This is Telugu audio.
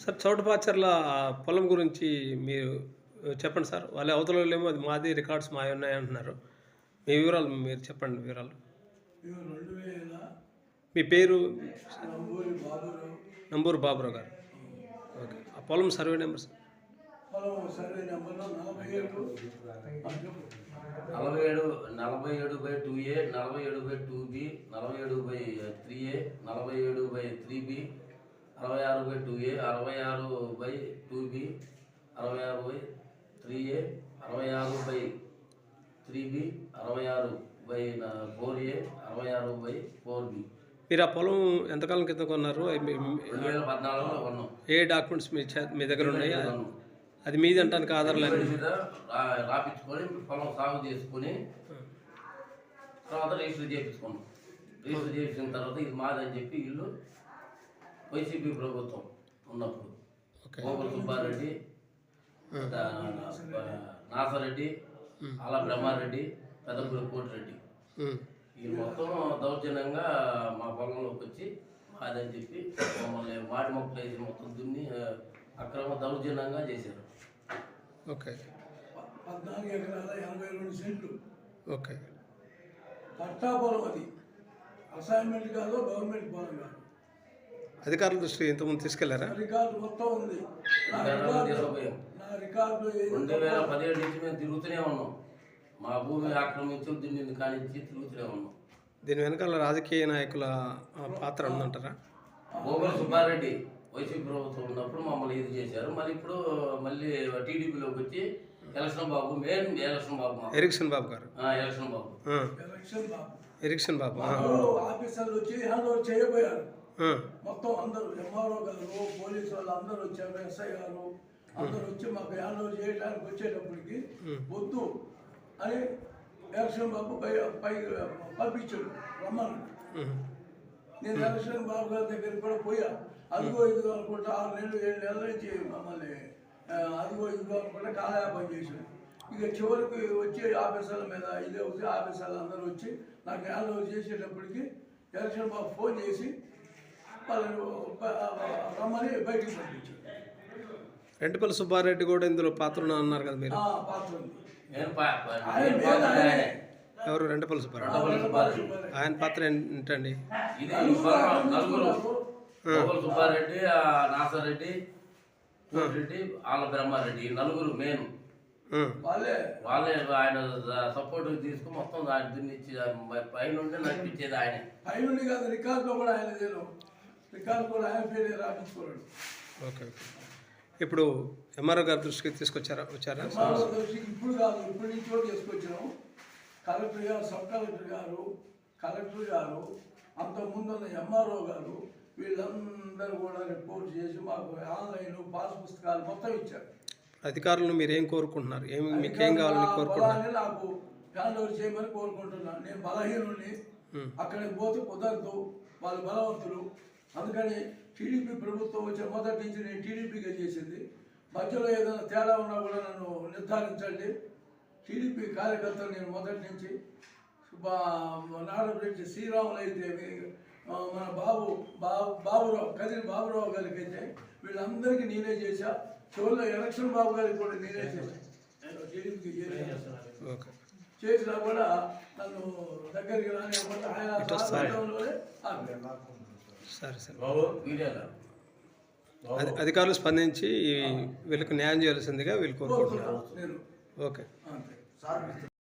సార్ చౌటపాచర్ల పొలం గురించి మీరు చెప్పండి సార్. వాళ్ళ అవతల ఏమో అది మాది రికార్డ్స్ మావి ఉన్నాయి అంటున్నారు మీ వివరాలు మీరు చెప్పండి వివరాలు. మీ పేరు? నంబూరు బాబురావు గారు. ఓకే. ఆ పొలం సర్వే నెంబర్ సార్. సర్వే నలభై ఏడు నలభై ఏడు నలభై ఏడు బై టూ ఏ నలభై ఏడు బై టూ బి నలభై ఏడు బై త్రీ ఏ నలభై ఏడు బై త్రీ బి అరవై ఆరు బై టూ ఏ అరవై ఆరు బై టూ బి అరవై ఆరు బై త్రీ ఏ అరవై ఆరు బై త్రీ బి అరవై ఆరు బై ఫోర్ ఏ అరవై ఆరు బై ఫోర్ బి మీరు ఆ పొలం ఎంతకాలం క్రితం కొన్నారు? రెండు వేల పద్నాలుగులో కొన్నాం. ఏ డాక్యుమెంట్స్ మీ చే మీ దగ్గర ఉన్నాయి. అది మీది అంటానికి ఆధారాలు రాపించుకొని పొలం సాగు చేసుకొని తర్వాత రిజిస్టర్ చేయించుకున్నాం రిజిస్టర్ చేయించిన తర్వాత ఇది మాదని చెప్పి ఇల్లు వైసీపీ ప్రభుత్వం ఉన్నప్పుడు గోకుల సుబ్బారెడ్డి నాసరెడ్డి ఆల బ్రహ్మారెడ్డి పెద్దపూరి కోటిరెడ్డి. వీళ్ళు మొత్తం దౌర్జన్యంగా మా పొలంలోకి వచ్చి మాదని చెప్పి మమ్మల్ని మాటి మొక్కలు వేసి మొత్తం దున్ని అక్రమ దౌర్జన్యంగా చేశారు. ఓకే. పద్నాలుగు ఎకరాల ఎనభై రెండు సెంట్లు. ఓకే. పట్టా పొలం అది. అసైన్మెంట్ కాదు గవర్నమెంట్ పొలం కాదు. అధికారుల దృష్టికి ఇంతకుముందు తీసుకెళ్ళారా? రికార్డు మొత్తం ఉంది. నా రికార్డు. నా రికార్డు ఏది రెండు వేల పదిహేడు నుంచి మేము తిరుగుతూనే ఉన్నాం. మా భూమి ఆక్రమించి దున్నింది కానించి తిరుగుతూనే ఉన్నాం. దీని వెనకాల రాజకీయ నాయకుల ఆ, పాత్ర ఉందంటారా? గోగుల సుబ్బారెడ్డి వైసీపీ ప్రభుత్వం ఉన్నప్పుడు మమ్మల్ని ఇది చేశారు. మళ్ళీ ఇప్పుడు మళ్ళీ టీడీపీలోకి వచ్చి election Babu main election Babu మాకు. ఎరిక్సన్ బాబు గారు. ఆ, ఎలక్షన్ బాబు. ఆ, ఎలక్షన్ బాబు. ఎరిక్సన్ బాబు ఆ, ఆఫీసర్లు వచ్చి హ్యాండ్ ఓవర్ చేయబోయారు. మొత్తం అందరూ ఎంఆర్ఓ గారు పోలీసు వాళ్ళు అందరూ వచ్చారు ఎస్ఐ గారు అందరూ వచ్చి మాకు హ్యాండ్ చేయడానికి వచ్చేటప్పటికి వద్దు అని ఎలక్షన్ బాబు పై పై పంపించాడు రమ్మని. నేను ఎలక్షన్ బాబు గారి దగ్గరికి కూడా పోయా. అదిగో ఇదిగో అనుకుంటా ఆరు నెలలు ఏడు నెలల నుంచి మమ్మల్ని అదిగో ఇదిగో అనుకుంటా కాలయాపన చేశాడు. ఇక చివరికి వచ్చి ఆఫీసర్ల మీద ఇదే వచ్చి ఆఫీసర్లు అందరూ వచ్చి నాకు హ్యాండ్ చేసేటప్పటికి ఎలక్షన్ బాబు ఫోన్ చేసి వాళ్ళని రమ్మని బయటికి పంపించాడు రెంటిపల్లి సుబ్బారెడ్డి కూడా ఇందులో పాత్ర అన్నారు కదా మీరు? ఆ పాత్ర ఉంది. ఎవరు? రెంటపల్లి సుబ్బారెడ్డి. ఆయన పాత్ర ఏంటండి? సుబ్బారెడ్డి ఆ, నాసరెడ్డి కోటిరెడ్డి ఆల బ్రహ్మారెడ్డి ఈ నలుగురు మెయిన్. వాళ్ళే. వాళ్ళే ఆయన సపోర్ట్ తీసుకుని మొత్తం దాన్ని దున్నిచ్చి పైనుండి నడిపించేది ఆయనే. పైనుండి కాదు రికార్డులో కూడా ఆయన రికార్డు కూడా ఆయన పేరే రాపించుకోలేడు ఓకే ఇప్పుడు ఎంఆర్ఓ గారి దృష్టికి తీసుకొచ్చారా వచ్చారా? మాలో కలిసి ఇప్పుడు కాదు ఇప్పటి నుంచి కూడా తీసుకొచ్చినాం. కలెక్టర్ గారు సబ్ కలెక్టర్ గారు కలెక్టర్ గారు అంతకుముందు ఉన్న ఎంఆర్ఓ గారు వీళ్ళందరూ కూడా రిపోర్ట్ చేసి మాకు ఆన్లైన్ పాస్ పుస్తకాలు మొత్తం ఇచ్చారు. అధికారులను మీరు ఏం కోరుకుంటున్నారు? ఏమి మీకు ఏం కావాలని కోరుకుంటున్నారు? నాకు హ్యాండ్ ఓవర్ చేయమని కోరుకుంటున్నాను. నేను బలహీనుడిని అక్కడికి పోతే కుదరదు. వాళ్ళు బలవంతులు. అందుకని టీడీపీ ప్రభుత్వం వచ్చే మొదటి నుంచి నేను టీడీపీగా చేసింది. మధ్యలో ఏదైనా తేడా ఉన్నా కూడా నన్ను నిర్ధారించండి. టీడీపీ కార్యకర్తలు నేను మొదటి నుంచి. నాడబెట్టి శ్రీరాములు అయితే మన బాబు బాబు బాబురావు కదిరి బాబురావు గారికి అయితే వీళ్ళందరికీ నేనే చేశా. చివరిలో ఎలక్షన్ బాబు గారికి కూడా నేనే టీడీపీకి చేశాను చేసినా కూడా నన్ను దగ్గరికి రానివ్వకుండా ఆయన. సరే సరే. అధికారులు స్పందించి వీళ్ళకి న్యాయం చేయాల్సిందిగా వీళ్ళు కోరుకుంటున్నారు. ఓకే.